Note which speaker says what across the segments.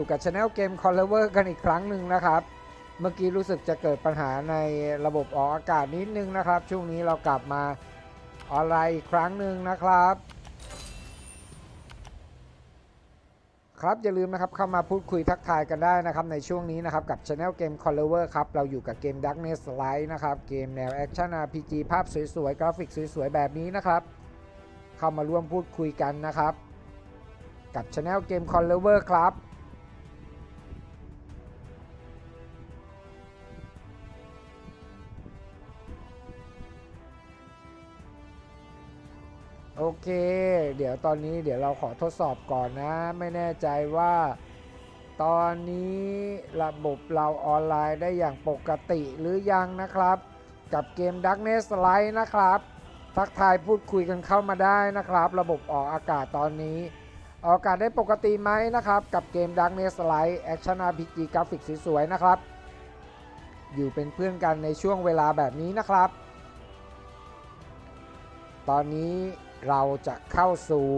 Speaker 1: อยู่กับช anel เกม c o l l e v e r กันอีกครั้งหนึ่งนะครับ เมื่อกี้รู้สึกจะเกิดปัญหาในระบบออกอากาศนิดนึงนะครับ ช่วงนี้เรากลับมาออนไลน์อีกครั้งหนึ่งนะครับ ครับอย่าลืมนะครับเข้ามาพูดคุยทักทายกันได้นะครับ ในช่วงนี้นะครับกับ Channel เกม c o l l e v e r ครับ เราอยู่กับเกม Darkness Light นะครับ เกมแนวแอคชั่น RPG ภาพสวยๆ กราฟิกสวยๆ แบบนี้นะครับ เข้ามาร่วมพูดคุยกันนะครับ กับ Channel เกม c o l l e v e r ครับ โอเค เดี๋ยวตอนนี้เดี๋ยวเราขอทดสอบก่อนนะ ไม่แน่ใจว่า ตอนนี้ระบบเราออนไลน์ได้อย่างปกติหรือยังนะครับ กับเกม Darkness Light นะครับ ทักทายพูดคุยกันเข้ามาได้นะครับ ระบบออกอากาศตอนนี้ ออกอากาศได้ปกติไหมนะครับ กับเกม Darkness Light Action RPG กราฟิกสวยๆนะครับ อยู่เป็นเพื่อนกันในช่วงเวลาแบบนี้นะครับ ตอนนี้ เราจะเข้าสู่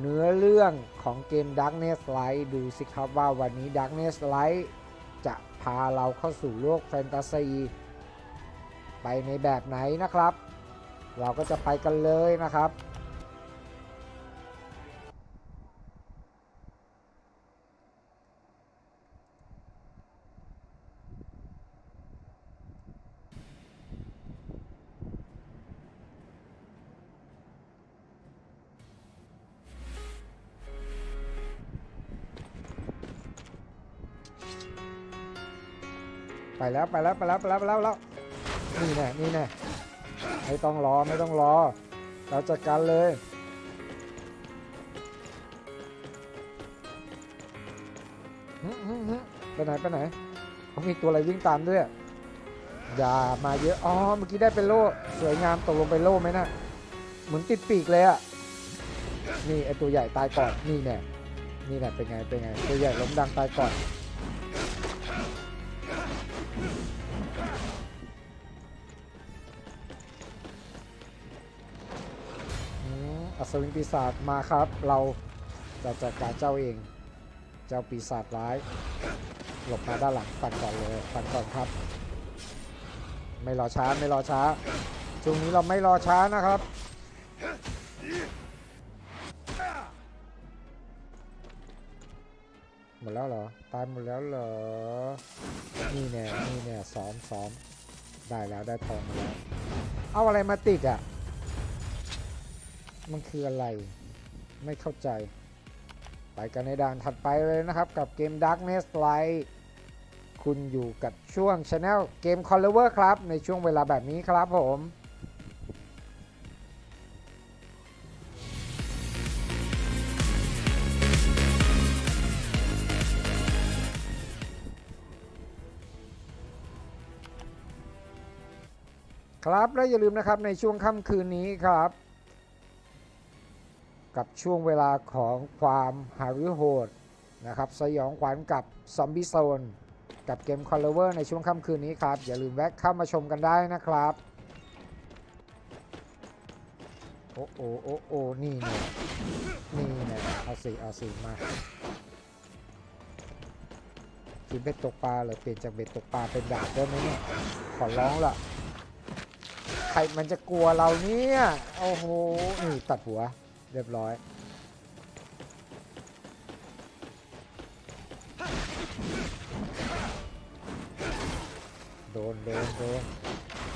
Speaker 1: เนื้อเรื่องของเกม Darkness Light ดูสิครับว่าวันนี้ Darkness Light จะพาเราเข้าสู่โลกแฟนตาซี ไปในแบบไหนนะครับ เราก็จะไปกันเลยนะครับ ไปแล้วไปแล้วไปแล้วไปแล้วไปแล้วแล้วนี่แน่นี่แน่ไม่ต้องรอไม่ต้องรอ เราจัดการเลยหึหึหึไปไหนไปไหนเขามีตัวอะไรวิ่งตามด้วยอย่ามาเยอะอ๋อเมื่อกี้ได้เป็นโล่สวยงามตกลงเป็นโล่ไหมนะเหมือนติดปีกเลยอะนี่ไอตัวใหญ่ตายก่อนนี่แน่นี่แน่เป็นไงเป็นไงตัวใหญ่ล้มดังตายก่อน วินปีศาจมาครับ เราจะจัดการเจ้าเอง เจ้าปีศาจร้าย หลบมาด้านหลังฟันก่อนเลยฟันก่อนครับ ไม่รอช้าไม่รอช้าช่วงนี้เราไม่รอช้านะครับหมดแล้วเหรอตายหมดแล้วเหรอนี่แน่นี่แน่ซ้อมซ้อมได้แล้วได้ทองมาแล้วเอาอะไรมาติดอะ มันคืออะไรไม่เข้าใจ ไปกันในด่านถัดไปเลยนะครับ กับเกม Darkness Light คุณอยู่กับช่วง Channel เกม c o l l e v e r ครับ ในช่วงเวลาแบบนี้ครับผมครับและอย่าลืมนะครับในช่วงค่ำคืนนี้ครับ กับช่วงเวลาของความหารือโหดนะครับสยองขวัญกับซอมบี้โซนกับเกมคอลเลเวอร์ในช่วงค่ำคืนนี้ครับ อย่าลืมแวะเข้ามาชมกันได้นะครับ โอ้โอ้โอ้โอ้นี่เนี่ยนี่เนี่ยเอาสิเอาสิมากินเบ็ดตกปลาเลยเปลี่ยนจากเบ็ดตกปลาเป็นดาบได้ไหมเนี่ยขอร้องละใครมันจะกลัวเราเนี่ย โอ้โห นี่ตัดหัว เรียบร้อย โดน โดน โดน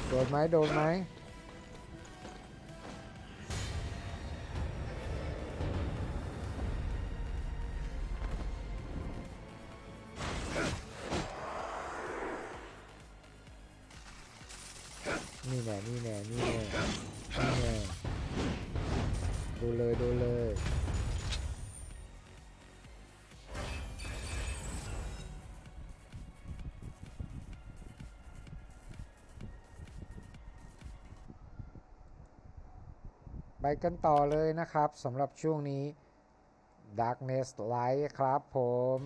Speaker 1: โดนไหมโดนไหมูเลยดูเลยไปกันต่อเลยนะครับสำหรับช่วงนี้ Darkness Light ครับผม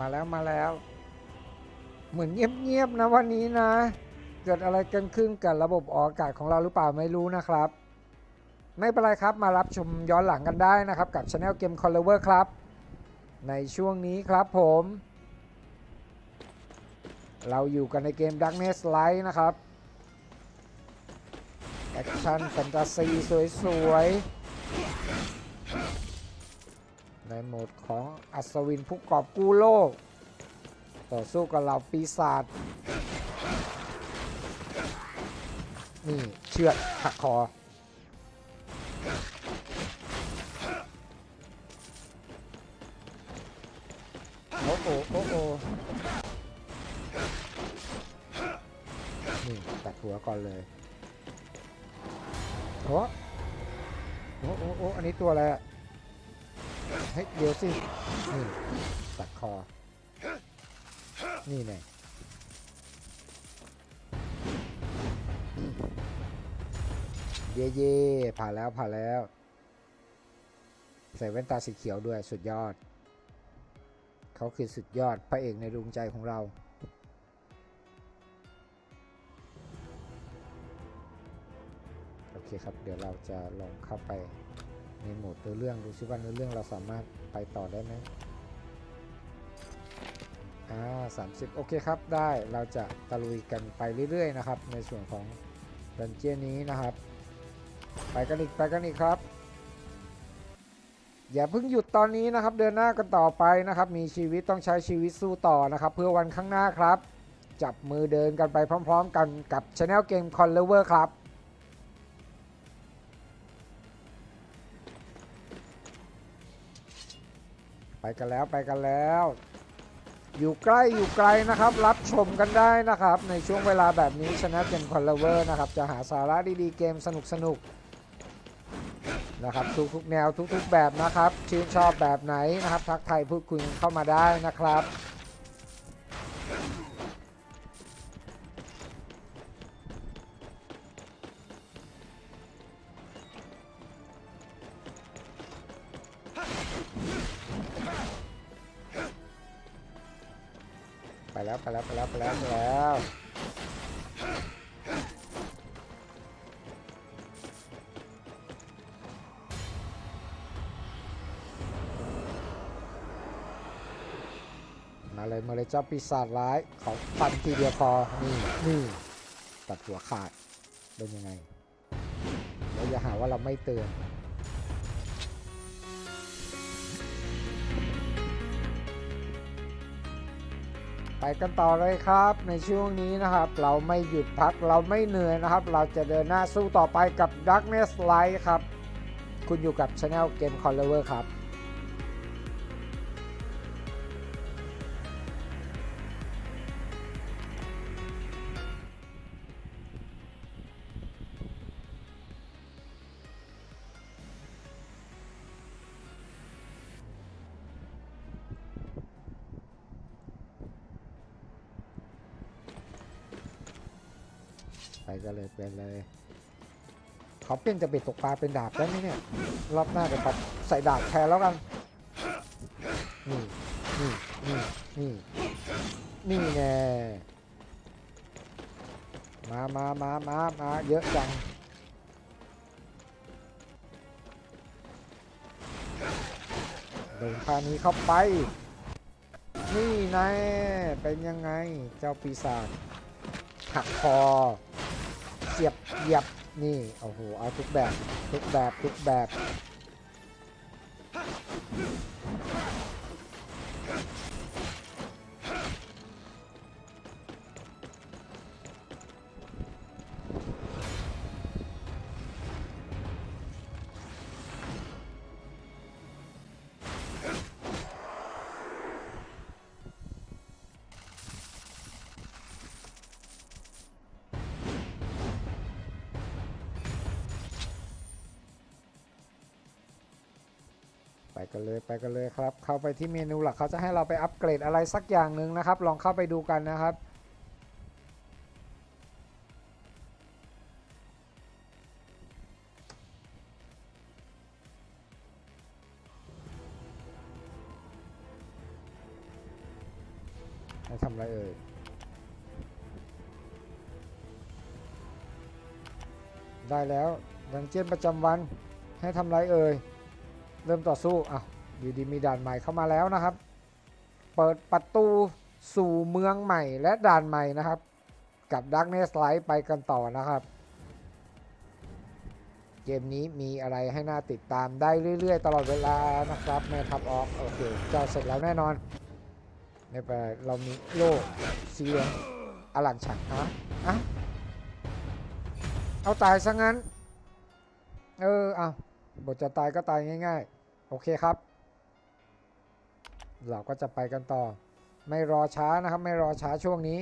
Speaker 1: มาแล้วมาแล้ว เหมือนเงียบๆนะวันนี้นะ เกิดอะไรกันขึ้นกับระบบออกอากาศของเราหรือเปล่าไม่รู้นะครับ ไม่เป็นไรครับมารับชมย้อนหลังกันได้นะครับ กับ Channel Game c o l l e r ครับ ในช่วงนี้ครับผม เราอยู่กันในเกม Darkness Light นะครับแอคชั่นแฟนตาซีสวยๆ ในโหมดของอัศวินผู้กอบกู้โลก ต่อสู้กับเหล่าปีศาจนี่เชือดหักคอ โอ้โหโอ้โหนี่ตัดหัวก่อนเลยโอ้โอ้โอ้โอ้อันนี้ตัวอะไรอะ เฮ้ยเดี๋ยวสินี่ตัดคอ นี่ไงเย่เย่ผ่านแล้วผ่านแล้ว ใส่แว่นตาสีเขียวด้วยสุดยอด เขาคือสุดยอดพระเอกในดวงใจของเราโอเคครับ เดี๋ยวเราจะลองเข้าไป ในโหมดเนื้อเรื่องดูซิว่าเนื้อเรื่องเราสามารถไปต่อได้ไหมอ่า30โอเคครับได้เราจะตะลุยกันไปเรื่อยๆนะครับ ในส่วนของดันเจียนนี้นะครับ ไปกันอีกไปกันอีกครับ อย่าเพิ่งหยุดตอนนี้นะครับ เดินหน้ากันต่อไปนะครับ มีชีวิตต้องใช้ชีวิตสู้ต่อนะครับ เพื่อวันข้างหน้าครับ จับมือเดินกันไปพร้อม ๆ กันกับ Channel Game c o n l e v e r ครับ ไปกันแล้วไปกันแล้ว อยู่ใกล้อยู่ไกลนะครับ รับชมกันได้นะครับ ในช่วงเวลาแบบนี้ Channel Game c o n l e v e r นะครับ จะหาสาระดีๆเกมสนุกๆนะครับทุกๆแนวทุกๆแบบนะครับ ชื่นชอบแบบไหนนะครับ ทักไทายพูดคุยเข้ามาได้นะครับ ไปแล้วไปแล้วไปแล้วไปแล้วไปแล้วมาเลยมาเลยเจ้าปีศาจร้ายเขาฟันทีเดียวพอนี่นี่ตัดหัวขาดเป็นยังไงแล้วอย่าหาว่าเราไม่เตือน ไปกันต่อเลยครับ ในช่วงนี้นะครับ เราไม่หยุดพักเราไม่เหนื่อยนะครับ เราจะเดินหน้าสู้ต่อไปกับ Darkness Light ครับ คุณอยู่กับ Channel Game c o l l e r ครับ ไปกันเลยเป็นเลยเขาเปลี่ยนจะเบ็ดตกปลาเป็นดาบได้ไหมเนี่ยรอบหน้าจะปรับใส่ดาบแทนแล้วกันนี่นี่นี่นี่นี่แน่มามามามามาเยอะจังเดินพานี้เข้าไป นี่นายเป็นยังไงเจ้าปีศาจหักคอ เหยียบนี่โอ้โหเอาทุกแบบทุกแบบทุกแบบ กันเลยไปกันเลยครับ เข้าไปที่เมนูหลักเขาจะให้เราไปอัปเกรดอะไรสักอย่างหนึ่งนะครับ ลองเข้าไปดูกันนะครับให้ทำอะไรเอ่ยได้แล้วดันเจียนประจำวันให้ทำไรเอ่ย เริ่มต่อสู้อะอยู่ดีมีด่านใหม่เข้ามาแล้วนะครับ เปิดประตูสู่เมืองใหม่และด่านใหม่นะครับ กับ Darkness Light ไปกันต่อนะครับ เกมนี้มีอะไรให้น่าติดตามได้เรื่อย ๆ ตลอดเวลานะครับแม่ทับออกโอเคเจ้าเสร็จแล้วแน่นอนไม่เป็นไรเรามีโล่สีเหลืองอลังฉังฮะอะเอาตายซะงั้น เออเอาบทจะตายก็ตายง่าย ๆ อเคครับ เราก็จะไปกันต่อ ไม่รอช้านะครับ ไม่รอช้าช่วงนี้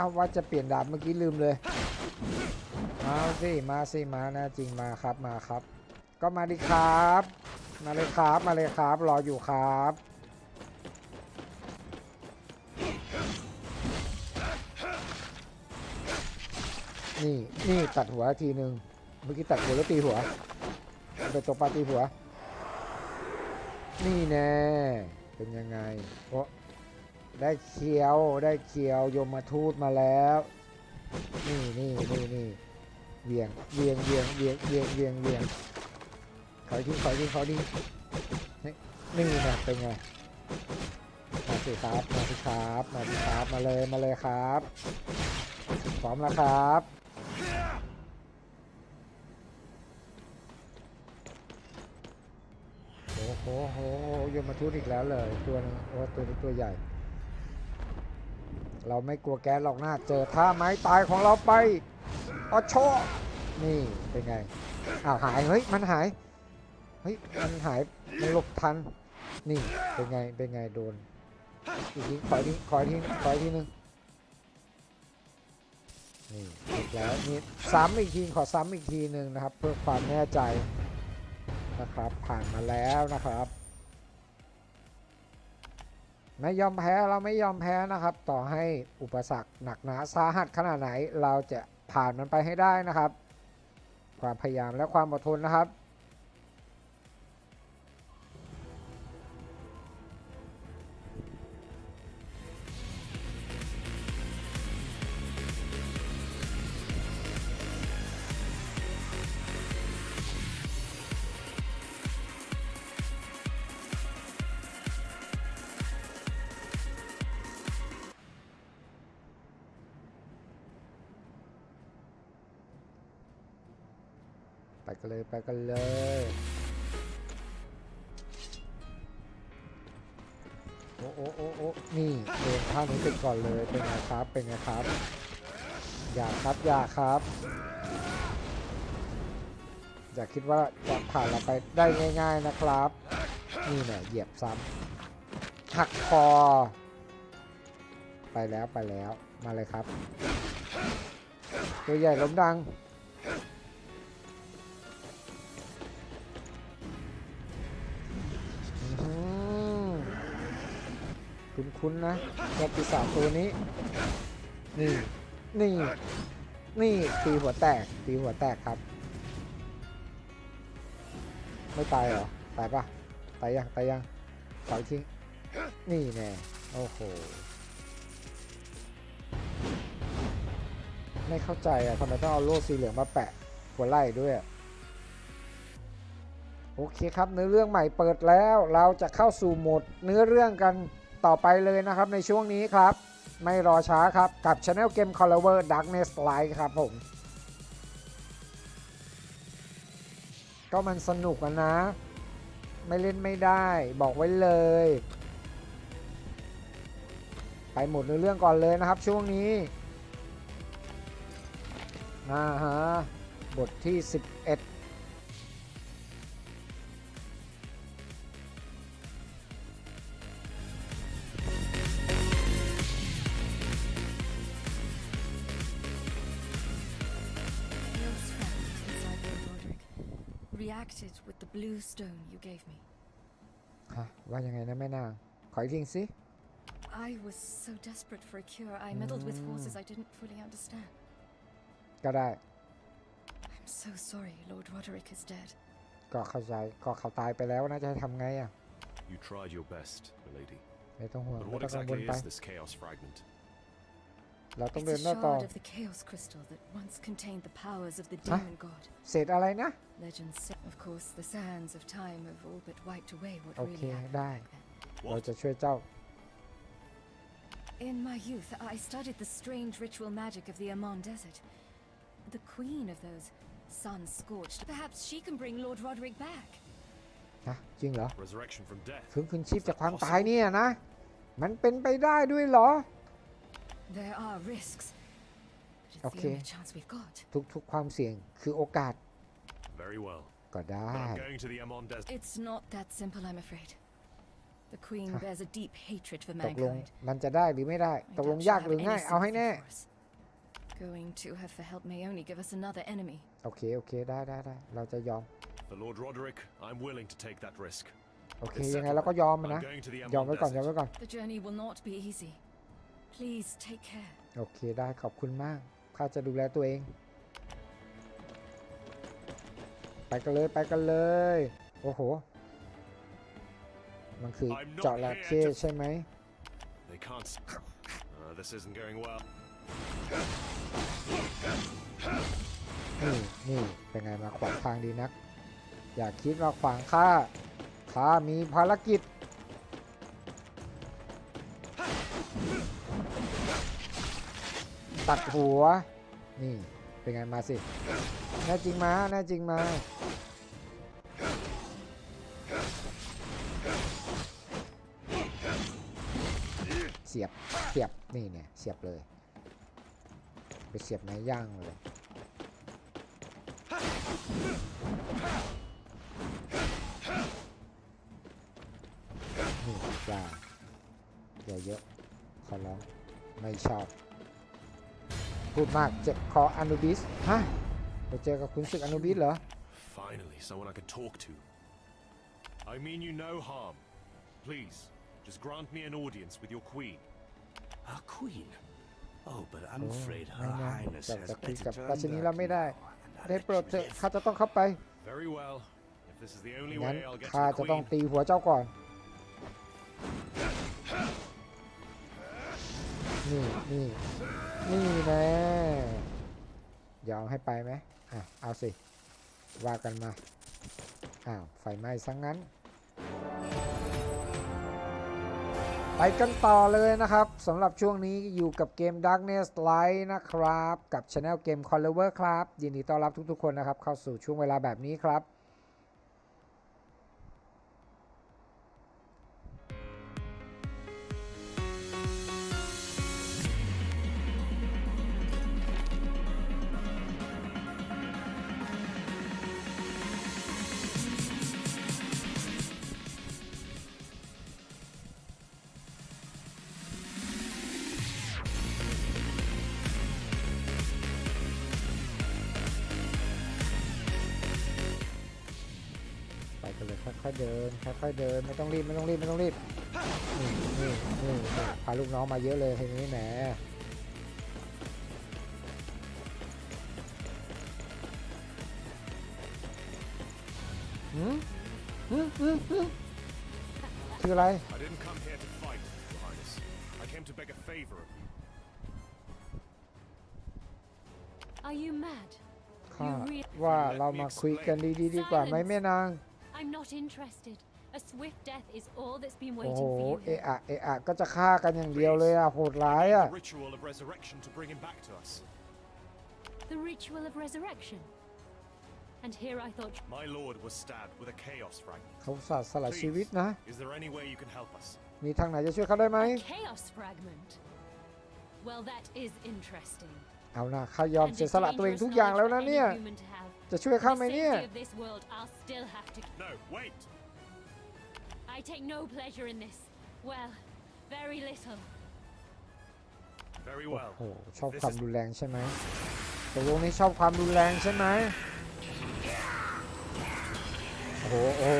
Speaker 1: เอาว่าจะเปลี่ยนดาบเมื่อกี้ลืมเลย มาสิมาสิมานะจริงมาครับมาครับ ก็มาดิครับ มาเลยครับมาเลยครับรออยู่ครับนี่นี่ตัดหัวทีหนึ่งเมื่อกี้ตัดหัวแล้วตีหัวไปตกปลาตีหัว นี่แน่เป็นยังไงโอ้ ได้เคียวได้เคียวยมทูตมาแล้ว นี่นี่นี่นี่เวียงเวียงเวียงเวียงเวียงเวียงเวียงขอยทิ้งขอยทิ้งขอยทิ้งนี่นี่นะเป็นไงมาสิครับมาสิครับมาสิครับมาเลยมาเลยครับพร้อมแล้วครับโอ้โหโหยมทูตอีกแล้วเลย ตัวนึงโอ้ตัวนี้ตัวใหญ่ เราไม่กลัวแก๊สหรอกนะเจอท่าไม้ตายของเราไปออโชนี่เป็นไงอ้าวหายเฮ้ยมันหายเฮ้ยมันหายมันหลบทันนี่เป็นไงเป็นไงโดนอีกทีขอทีขอทีขอทีนึงนี่อีกแล้วนี่ซ้ำอีกทีขอซ้ำอีกทีหนึ่งนะครับ เพื่อความแน่ใจนะครับผ่านมาแล้วนะครับ ไม่ยอมแพ้เราไม่ยอมแพ้นะครับ ต่อให้อุปสรรคหนักหนาสาหัสขนาดไหน เราจะผ่านมันไปให้ได้นะครับ ความพยายามและความอดทนนะครับ ไปกันเลย โอ้โอ้โอ้โอ้นี่โดนท่านี้ติดก่อนเลย เป็นไงครับ เป็นไงครับ อย่าครับ อย่าครับ อย่าคิดว่าจะผ่านเราไปได้ง่าย ๆนะครับ นี่เนี่ยเหยียบซ้ำหักคอ ไปแล้วไปแล้ว มาเลยครับ ตัวใหญ่ล้มดัง คุ้นๆนะกับปีศาจตัวนี้ นี่ นี่ นี่ตีหัวแตกตีหัวแตกครับ ไม่ตายเหรอ ตายปะตายยัง ตายยังปล่อยทิ้งนี่แน่ โอ้โห ไม่เข้าใจอะทำไมต้องเอาโล่สีเหลืองมาแปะหัวไล่ด้วยโอเคครับเนื้อเรื่องใหม่เปิดแล้ว เราจะเข้าสู่โหมดเนื้อเรื่องกัน ต่อไปเลยนะครับในช่วงนี้ครับ ไม่รอช้าครับ กับ Channel Game c o l o r Darkness Light ครับผม ก็มันสนุกนะ ไม่เล่นไม่ได้บอกไว้เลย ไปหมดเนื้อเรื่องก่อนเลยนะครับช่วงนี้อ่าฮะบทที่11
Speaker 2: blue stone you gave me.
Speaker 1: ฮะ ว่ายังไงนะแม่นาง ขออีกทีสิ
Speaker 2: I was so desperate for a cure, I meddled with forces I didn't fully understand.
Speaker 1: ก็ได้
Speaker 2: I'm so sorry Lord Roderick is dead.
Speaker 1: ก็เข้าใจ ก็เขาตายไปแล้วนะจะให้ทำไงอ่ะ
Speaker 3: You tried your best, milady.
Speaker 1: ไม่ต้องห่วง
Speaker 3: But
Speaker 1: ไม่
Speaker 3: what
Speaker 1: ต้องกังวล
Speaker 3: exactly
Speaker 1: ไป
Speaker 3: is this chaos fragment?
Speaker 1: เราต้อง
Speaker 2: It's
Speaker 1: เดิ
Speaker 2: a
Speaker 1: นหน้าต่อ
Speaker 2: shard of the Chaos Crystal that once contained the powers of the demon god.
Speaker 1: เศษอะไรนะ
Speaker 2: Legends say, of course, the sands of time have all but wiped away what
Speaker 1: Okay,
Speaker 2: really happened
Speaker 1: ได้
Speaker 2: back then.
Speaker 1: เรา
Speaker 3: What?
Speaker 1: จะช่วยเจ้า
Speaker 2: In my youth, I studied the strange ritual magic of the Amon Desert. The queen of those sun-scorched. Perhaps she can bring Lord Roderick back.
Speaker 1: นะ จริงเหรอ
Speaker 3: Resurrection from death.
Speaker 1: ฟื้นคืนชีพจากความตายเนี่ยนะ มันเป็นไปได้ด้วยเหรอ
Speaker 2: There are risks, but it's
Speaker 1: Okay.
Speaker 2: the only chance we've got.
Speaker 1: ทุกๆความเสี่ยงคือโอกาส
Speaker 3: Very well.
Speaker 1: ก็ได้
Speaker 3: But I'm going to the Amon Desert.
Speaker 2: It's not that simple, I'm afraid. The queen
Speaker 1: Huh.
Speaker 2: bears a deep hatred for
Speaker 1: ตกลง
Speaker 2: mankind.
Speaker 1: มันจะได้หรือไม่ได้
Speaker 2: I
Speaker 1: ตกลง
Speaker 2: doubt
Speaker 1: ยาก
Speaker 2: she'll
Speaker 1: หรือ
Speaker 2: have
Speaker 1: ง่าย
Speaker 2: any
Speaker 1: เอาให้แน่
Speaker 2: sympathy for us. Going to her for help may only give us another enemy.
Speaker 1: โอเค โอเค ได้ได้ได้ เราจะยอม
Speaker 3: For Lord Roderick, I'm willing to take that risk.
Speaker 1: โอเค
Speaker 3: It's
Speaker 1: ยังไง
Speaker 3: settled.
Speaker 1: เราก็ยอมมันนะ
Speaker 3: I'm going to the
Speaker 1: ยอม
Speaker 3: Amon
Speaker 1: ไว้ก่อน ยอม
Speaker 3: Desert.
Speaker 1: ไว้ก่อน
Speaker 2: The journey will not be easy. Please take care.
Speaker 1: โอเคได้ขอบคุณมาก ข้าจะดูแลตัวเอง ไปกันเลยไปกันเลย โอ้โห มันคือ
Speaker 3: I'm not
Speaker 1: เจาะระเข้
Speaker 3: here to-
Speaker 1: ใช่ไหม
Speaker 3: They can't. s- Uh, this isn't going well.
Speaker 1: นี่นี่เป็นไงมาขวางทางดีนัก อย่าคิดว่าขวางข้าข้ามีภารกิจ ตัดหัว นี่ เป็นไง มาสิ แน่จริงมา แน่จริงมา เสียบ เสียบ นี่เนี่ย เสียบเลย ไปเสียบไม้ย่างเลย นี่อย่าอย่าเยอะ ขอร้องไม่ชอบ พูดมากเจ็บคออนุบิสฮะไปเจอกับคุณศึกอนุบิสเหรอ
Speaker 3: Finally, someone I can talk to. I mean you no harm. Please, just grant me an audience with your queen.
Speaker 4: Our queen? Oh, but I'm
Speaker 1: โอ้
Speaker 4: afraid
Speaker 1: ไม่
Speaker 4: her
Speaker 1: นะ
Speaker 4: highness
Speaker 1: จับ
Speaker 4: has
Speaker 1: จะคุย
Speaker 4: better
Speaker 1: กับ
Speaker 4: to
Speaker 1: ราชินีเราไม่ได้
Speaker 4: now, and I'll
Speaker 1: ได้
Speaker 4: let
Speaker 1: โปรด
Speaker 4: you
Speaker 1: เถอะ
Speaker 4: live.
Speaker 1: ข้าจะต้องเข้าไป
Speaker 3: Very well. If this is the only
Speaker 1: งั้น
Speaker 3: way I'll get
Speaker 1: ข้า
Speaker 3: to
Speaker 1: จะ
Speaker 3: the
Speaker 1: ต้อง
Speaker 3: queen.
Speaker 1: ตีหัวเจ้าก่อน นี่นี่นี่แน่ยอมให้ไปไหมอะเอาสิ ว่ากันมา อ้าว ไฟไหม้ซะงงั้น ไปกันต่อเลยนะครับสำหรับช่วงนี้อยู่กับเกม Darkness Light นะครับ กับ Channel เกม c o l l e v e r ครับ ยินดีต้อนรับทุกๆคนนะครับ เข้าสู่ช่วงเวลาแบบนี้ครับ อยๆเดินค่อยๆเดินไม่ต้องรีบไม่ต้องรีบไม่ต้องรีบนี่นี่นี่นี่พาลูกน้องมาเยอะเลยทีนี้แหมหืมหืมหืมหืมคืออะไร
Speaker 3: I didn't come here to fight, Your Highness. I came to beg a favor of you.
Speaker 5: Are you mad?
Speaker 1: ข้าว่าเรามาคุยกันดีๆดีกว่าไหมแม่นาง
Speaker 5: I'm not interested. A swift death is all that's been
Speaker 1: โอ้โห
Speaker 5: waiting for you
Speaker 1: เอะ
Speaker 5: here.
Speaker 1: อะเอะอะก็จะฆ่ากันอย่างเดียวเลยอะโหดร้ายอะ
Speaker 3: The ritual of resurrection to bring him back to us.
Speaker 5: The ritual of resurrection. And here I thought
Speaker 3: My lord was stabbed with a chaos fragment.
Speaker 1: เขาสัตว์สละชีวิตนะ
Speaker 3: Is there any way you can help us?
Speaker 1: มีทางไหนจะช่วยเขาได้ไหม
Speaker 5: a chaos fragment. Well, that is interesting.
Speaker 1: เอานะข้ายอม
Speaker 5: And
Speaker 1: เสีย
Speaker 5: a
Speaker 1: สละตัวเอง
Speaker 5: dangerous
Speaker 1: ทุกอย่าง
Speaker 5: knowledge
Speaker 1: แล้ว
Speaker 5: for
Speaker 1: นะ
Speaker 5: any
Speaker 1: เนี่ย
Speaker 5: human to have.
Speaker 1: จะช่วยข้า
Speaker 5: The
Speaker 1: ไหมเนี่ย
Speaker 5: safety of this world, I'll still have to.
Speaker 3: No, wait!
Speaker 5: I take no pleasure in this. Well, very little.
Speaker 3: Very
Speaker 1: โอ้
Speaker 3: well.
Speaker 1: โหชอบ
Speaker 3: This
Speaker 1: ความ
Speaker 3: is
Speaker 1: รุนแรงใช่ไหมตกลงนี่ชอบความรุนแรงใช่ไหมโอ้โหโอ้โห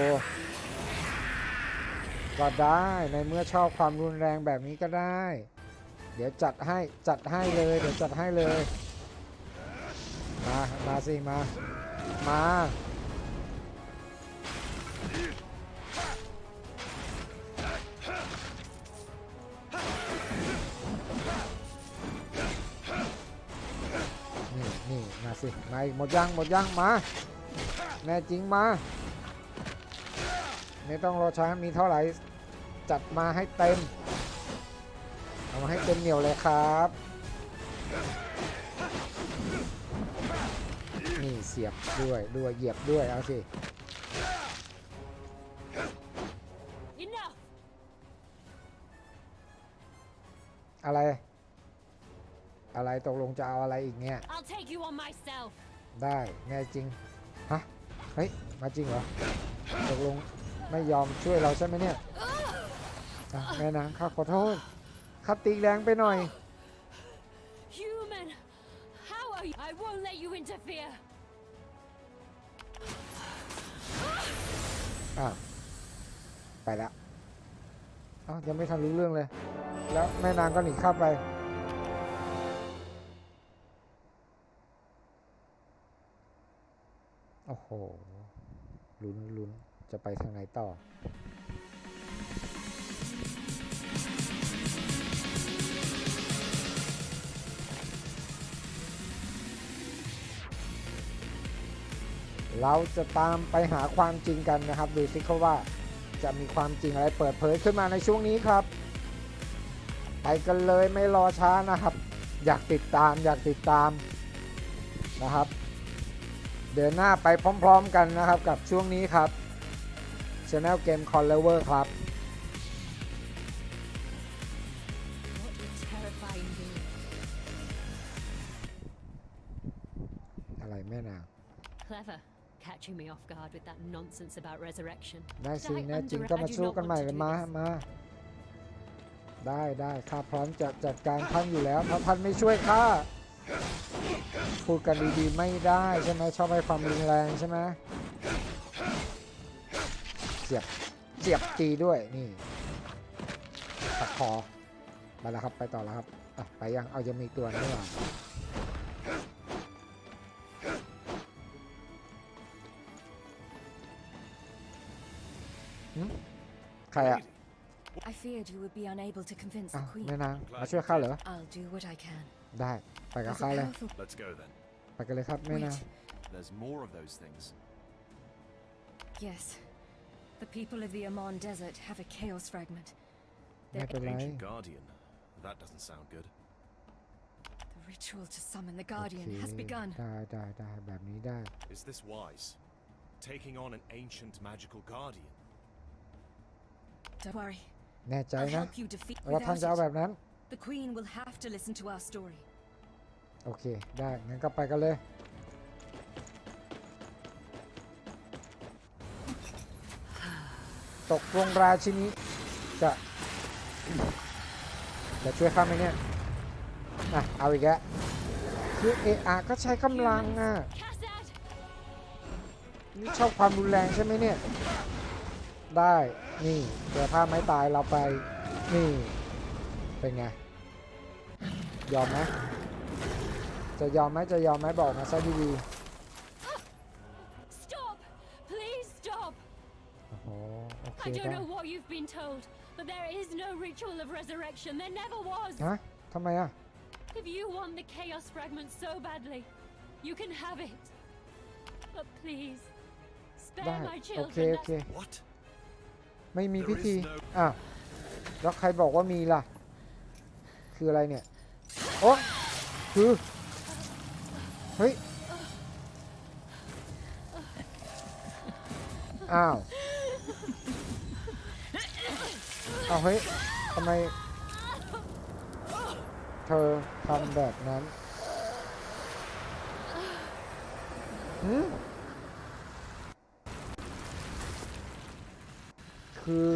Speaker 1: ก็ได้ในเมื่อชอบความรุนแรงแบบนี้ก็ได้ เดี๋ยวจัดให้จัดให้เลยเดี๋ยวจัดให้เลย มามาสิมา มา นี่นี่มาสิ มาอีกหมดยังหมดยังมา แน่จริงมา ไม่ต้องรอช้ามีเท่าไหร่ จัดมาให้เต็ม เอามาให้เต็มเหนียวเลยครับ นี่ เสียบด้วยด้วยเหยียบด้วยเอาสิ
Speaker 5: Enough!
Speaker 1: อะไร อะไรตกลงจะเอาอะไรอีกเนี่ย
Speaker 5: I'll take you on myself.
Speaker 1: ได้แน่จริง ฮะ เฮ้ย มาจริงเหรอ ตกลงไม่ยอมช่วยเราใช่ไหมเนี่ยอะแม่นางข้าขอโทษข้าตีแรงไปหน่อย อะไปและอ้าวยังไม่ทันรู้เรื่องเลย แล้วแม่นางก็หนีข้าไป โอ้โหลุ้นลุ้นจะไปทางไหนต่อ เราจะตามไปหาความจริงกันนะครับ ดูสิเขาว่าจะมีความจริงอะไรเปิดเผยขึ้นมาในช่วงนี้ครับ ไปกันเลยไม่รอช้านะครับ อยากติดตามอยากติดตามนะครับ เดินหน้าไปพร้อมๆกันนะครับกับช่วงนี้ครับ Channel Game c o n l e v e r ครับอะไรแม่นาง
Speaker 5: Clever. Catching me off guard with that nonsense about resurrection.
Speaker 1: ได้สิ
Speaker 5: Did I
Speaker 1: แน่จริง
Speaker 5: under-
Speaker 1: ก็
Speaker 5: I
Speaker 1: มา
Speaker 5: do
Speaker 1: สู้
Speaker 5: not
Speaker 1: กัน
Speaker 5: want
Speaker 1: ใหม่
Speaker 5: to do
Speaker 1: มา
Speaker 5: this.
Speaker 1: มาได้ได้ข้าพร้อมจะจัดการท่านอยู่แล้วถ้าท่านไม่ช่วยข้าพูดกันดีๆไม่ได้ใช่ไหมชอบให้ความรุนแรงใช่ไหมเสียบเสียบตีด้วยนี่ตัดคอไปแล้วครับไปต่อแล้วครับอะไปยังเอายังมีอีกตัวนี่หว่า ใครอะ
Speaker 2: I feared you would be unable to convince
Speaker 1: อ้า
Speaker 2: the
Speaker 1: ว
Speaker 2: queen.
Speaker 1: แม่นางมาช่วยข้าเหรอ
Speaker 2: I'll do what I can.
Speaker 1: ได้ไปกับ
Speaker 2: There's
Speaker 1: ข้า
Speaker 2: a
Speaker 1: เลย
Speaker 2: powerful.
Speaker 3: Let's go then.
Speaker 1: ไปกันเลยครับแม่นาง
Speaker 2: Wait.
Speaker 3: There's more of those things.
Speaker 2: Yes. The people of the Amon Desert have a chaos fragment.
Speaker 1: ไม่
Speaker 2: Their
Speaker 1: เป็นไร
Speaker 3: Ancient Guardian. That doesn't sound good.
Speaker 2: The ritual to summon the
Speaker 1: โอ
Speaker 2: Guardian
Speaker 1: เค
Speaker 2: has begun.
Speaker 1: ได้ได้ได้แบบนี้ได้
Speaker 3: Is this wise? Taking on an ancient magical guardian?
Speaker 2: Don't worry.
Speaker 1: แน่ใจ
Speaker 2: I'll
Speaker 1: นะ
Speaker 2: help you defeat
Speaker 1: ว่าท่านจะเอา
Speaker 2: without
Speaker 1: แบ
Speaker 2: it.
Speaker 1: บนั้น
Speaker 2: The Queen will have to listen to our story.
Speaker 1: โอเค ได้ งั้นก็ไปกันเลย ตกลงราชินีจะ จะช่วยข้าไหมเนี่ยอะเอาอีกแล้วคือเออาก็ใช้กำลังอะ
Speaker 5: Cassad!
Speaker 1: นี่ชอบความรุนแรงใช่ไหมเนี่ย ได้ นี่เจอผ้าไม้ตายเราไป นี่ เป็นไง ยอมไหมจะยอมไหมจะยอมไหมบอกมาซะดี
Speaker 5: Stop! Please stop!
Speaker 1: ๆโอ้โหโอเค
Speaker 5: I don't
Speaker 1: ได้
Speaker 5: know what you've been told, but there is no ritual of resurrection. There never was.
Speaker 1: ฮะทำไมอะ
Speaker 5: If you want the chaos fragment so badly, you can have it. But please,
Speaker 1: ได้
Speaker 5: spare my
Speaker 1: โอเค
Speaker 5: children.
Speaker 1: โอเค
Speaker 5: That's-
Speaker 3: What?
Speaker 1: ไม่มีพิธีอะแล้วใครบอกว่ามีล่ะ คืออะไรเนี่ยโอ้คือ เฮ้ย อ้าว เอาเฮ้ยทำไม เธอทำแบบนั้น หืม คือ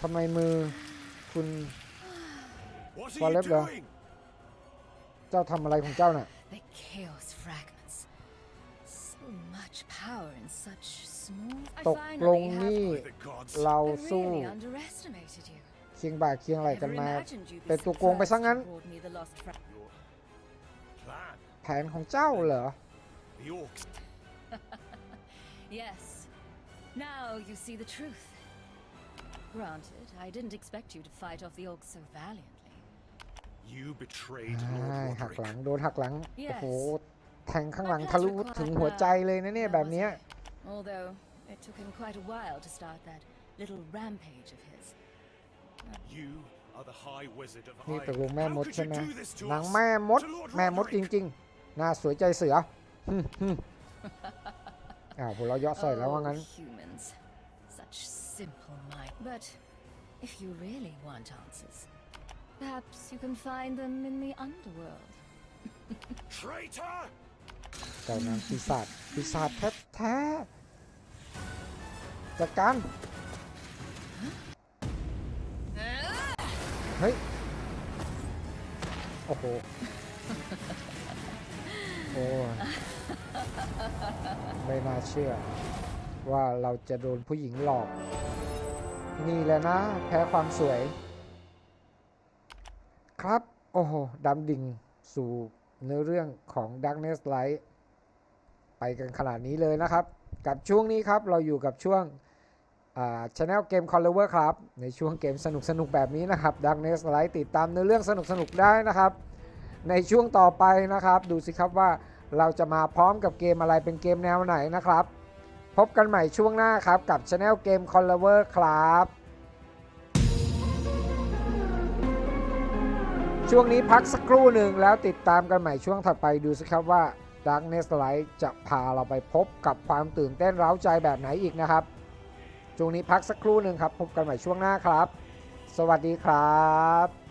Speaker 1: ทำไมมือคุณ
Speaker 3: What
Speaker 1: Well,
Speaker 3: are you
Speaker 1: live there.
Speaker 3: doing?
Speaker 1: เจ้าทำอะไรของเจ้าน่ะ
Speaker 2: The Chaos Fragments. So much power in such small. I
Speaker 1: ตก
Speaker 2: finally
Speaker 1: ลง
Speaker 2: have
Speaker 1: นี่
Speaker 3: By the gods.
Speaker 1: เรา
Speaker 2: I
Speaker 1: สู้
Speaker 2: really underestimated you.
Speaker 1: เคียงบ่าเคียงไหล
Speaker 2: Never
Speaker 1: กันมา
Speaker 2: imagined you'd be
Speaker 1: เป็น
Speaker 2: so
Speaker 1: ตัวโกงไป
Speaker 2: close
Speaker 1: ซะงั้น
Speaker 2: to award me the lost fra-
Speaker 3: Your plan.
Speaker 1: แผนของเจ้าเหรอ
Speaker 3: The orcs.
Speaker 2: Yes. Now you see the truth. Granted, I didn't expect you to fight off the orcs so valiantly.
Speaker 3: You betrayed
Speaker 1: อ่า
Speaker 3: Lord
Speaker 1: หักหลัง
Speaker 3: Roderick.
Speaker 1: โดนหักหลัง
Speaker 2: Yes
Speaker 1: โอ้โห แทงข้างหลังทะลุถึงหัวใจเลยนะเนี่ยแบบเนี้ย
Speaker 2: Although it took him quite a while to start that little rampage of his.
Speaker 3: You are the High Wizard of
Speaker 1: นี่
Speaker 3: Iron.
Speaker 1: ตกลงแม่
Speaker 3: How
Speaker 1: มด
Speaker 3: could
Speaker 1: ใช่
Speaker 3: you
Speaker 1: ไหม
Speaker 3: do this to
Speaker 1: นาง
Speaker 3: us?
Speaker 1: แม่มด
Speaker 3: To Lord
Speaker 1: แม่มดจ
Speaker 3: Roderick?
Speaker 1: ริงๆน่าสวยใจเสือหึ่มหึ่ม อ้าวผมเราะเยาะใส่แล้วว่างั้น
Speaker 2: Oh, humans. Such simple mind. But if you really want answers, perhaps you can find them in the underworld.
Speaker 3: Traitor!
Speaker 1: เจ้านางปีศาจปีศาจแท้ๆจัดการเฮ้ยโอ้โหโอ้ย ไม่น่าเชื่อ ว่าเราจะโดนผู้หญิงหลอก นี่แหละนะ แพ้ความสวย ครับ โอ้โหดำดิ่งสู่เนื้อเรื่องของ Darkness Light ไปกันขนาดนี้เลยนะครับ กับช่วงนี้ครับเราอยู่กับช่วงช anel เกม c o l l e r ครับ ในช่วงเกมสนุกสนุกแบบนี้นะครับ Darkness Light ติดตามเนื้อเรื่องสนุกสนุกได้นะครับ ในช่วงต่อไปนะครับ ดูสิครับว่า เราจะมาพร้อมกับเกมอะไรเป็นเกมแนวไหนนะครับ พบกันใหม่ช่วงหน้าครับกับช anel เกม c o l l e r ครับช่วงนี้พักสักครู่หนึ่งแล้วติดตามกันใหม่ช่วงถัดไปดูสิครับว่า Darkness Light จะพาเราไปพบกับความตื่นเต้นเร้าใจแบบไหนอีกนะครับ ช่วงนี้พักสักครู่หนึ่งครับ พบกันใหม่ช่วงหน้าครับ สวัสดีครับ